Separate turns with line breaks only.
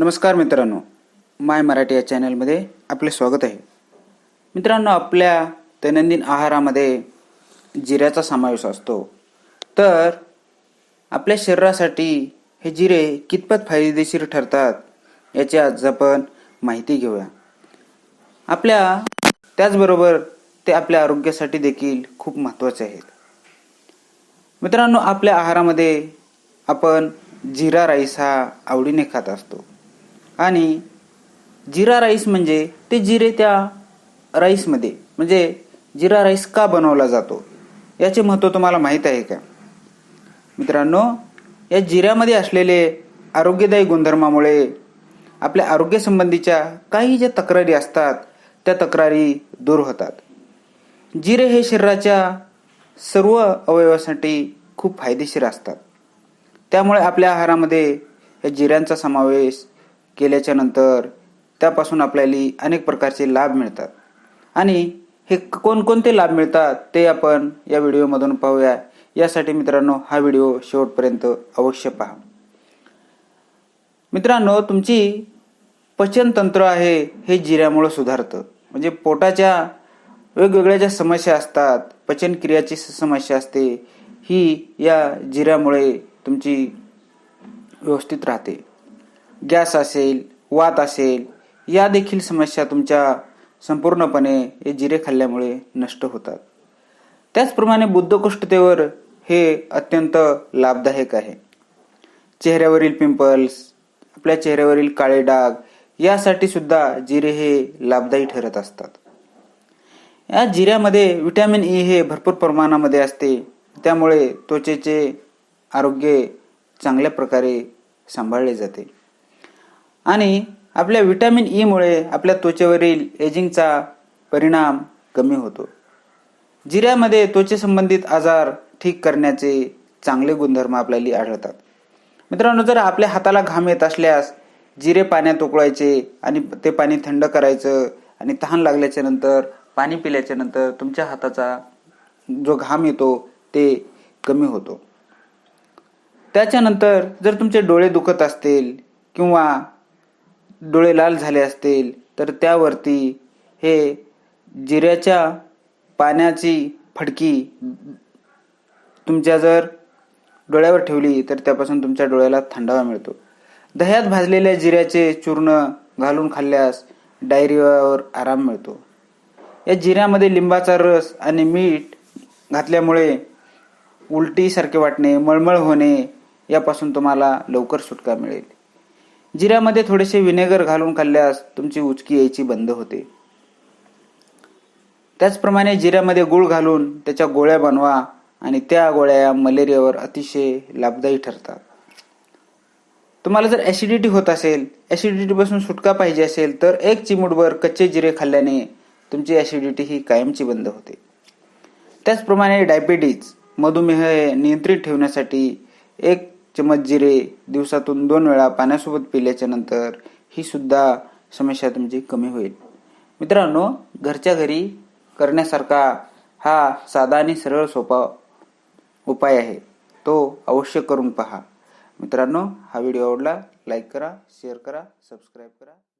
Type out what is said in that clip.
नमस्कार मित्रांनो. माय मराठी या चॅनलमध्ये आपले स्वागत आहे. मित्रांनो आपल्या दैनंदिन आहारामध्ये जिऱ्याचा समावेश असतो. तर आपल्या शरीरासाठी हे जिरे कितपत फायदेशीर ठरतात याची आज आपण माहिती घेऊया. आपल्या त्याचबरोबर ते आपल्या आरोग्यासाठी देखील खूप महत्त्वाचे आहेत. मित्रांनो आपल्या आहारामध्ये आपण जिरा राईस हा आवडीने खात असतो. आणि जिरा राईस म्हणजे ते जिरे त्या राईसमध्ये. म्हणजे जिरा राईस का बनवला जातो? याचे महत्त्व तुम्हाला माहीत आहे का? मित्रांनो या जिऱ्यामध्ये असलेले आरोग्यदायी गुणधर्मामुळे आपल्या आरोग्यसंबंधीच्या काही ज्या तक्रारी असतात त्या तक्रारी दूर होतात. जिरे हे शरीराच्या सर्व अवयवासाठी खूप फायदेशीर असतात. त्यामुळे आपल्या आहारामध्ये या जिऱ्यांचा समावेश केल्याच्यानंतर त्यापासून आपल्याला अनेक प्रकारचे लाभ मिळतात. आणि हे कोणकोणते लाभ मिळतात ते आपण या व्हिडिओमधून पाहूया. यासाठी मित्रांनो हा व्हिडिओ शेवटपर्यंत अवश्य पहा. मित्रांनो तुमची पचनतंत्र आहे हे जिऱ्यामुळं सुधारतं. म्हणजे पोटाच्या वेगवेगळ्या ज्या समस्या असतात पचनक्रियाची समस्या असते ही या जिऱ्यामुळे तुमची व्यवस्थित राहते. गॅस असेल वात असेल या देखील समस्या तुमच्या संपूर्णपणे हे जिरे खाल्ल्यामुळे नष्ट होतात. त्याचप्रमाणे बुद्धकुष्ठतेवर हे अत्यंत लाभदायक आहे. चेहऱ्यावरील पिंपल्स आपल्या चेहऱ्यावरील काळे डाग यासाठी सुद्धा जिरे हे लाभदायी ठरत असतात. या जिऱ्यामध्ये व्हिटॅमिन ई हे भरपूर प्रमाणामध्ये असते. त्यामुळे त्वचेचे आरोग्य चांगल्या प्रकारे सांभाळले जाते. आणि आपल्या व्हिटॅमिन e ईमुळे आपल्या त्वचेवरील एजिंगचा परिणाम कमी होतो. जिऱ्यामध्ये त्वचेसंबंधित आजार ठीक करण्याचे चांगले गुणधर्म आपल्याला आढळतात. मित्रांनो जर आपल्या हाताला घाम येत असल्यास जिरे पाण्यात उकळायचे आणि ते पाणी थंड करायचं आणि तहान लागल्याच्या नंतर पाणी पिल्याच्या नंतर तुमच्या हाताचा जो घाम येतो ते कमी होतो. त्याच्यानंतर जर तुमचे डोळे दुखत असतील किंवा डोळे लाल झाले असतील तर त्यावरती हे जिऱ्याच्या पाण्याची फडकी तुमच्या जर डोळ्यावर ठेवली तर त्यापासून तुमच्या डोळ्याला थंडावा मिळतो. दह्यात भाजलेल्या जिऱ्याचे चूर्ण घालून खाल्ल्यास डायरियावर आराम मिळतो. या जिऱ्यामध्ये लिंबाचा रस आणि मीठ घातल्यामुळे उलटीसारखे वाटणे मळमळ होणे यापासून तुम्हाला लवकर सुटका मिळेल. जिऱ्यामध्ये थोडेसे विनेगर घालून खाल्ल्यास तुमची उचकी यायची बंद होते. त्याचप्रमाणे जिऱ्यामध्ये गुळ घालून त्याच्या गोळ्या बनवा आणि त्या गोळ्या मलेरियावर अतिशय लाभदायी ठरतात. तुम्हाला जर ॲसिडिटी होत असेल ॲसिडिटीपासून सुटका पाहिजे असेल तर एक चिमुटभर कच्चे जिरे खाल्ल्याने तुमची ॲसिडिटी ही कायमची बंद होते. त्याचप्रमाणे डायबिटीज मधुमेह नियंत्रित ठेवण्यासाठी एक चमच जिरे दिवसातून दोन वेळा पाण्यासोबत पिल्याच्या नंतर ही सुद्धा समस्या तुमची कमी होईल. मित्रांनो घरच्या घरी करण्यासारखा हा साधा आणि सरळ सोपा उपाय आहे. तो अवश्य करून पहा. मित्रांनो हा व्हिडिओ आवडला लाईक करा शेअर करा सबस्क्राईब करा.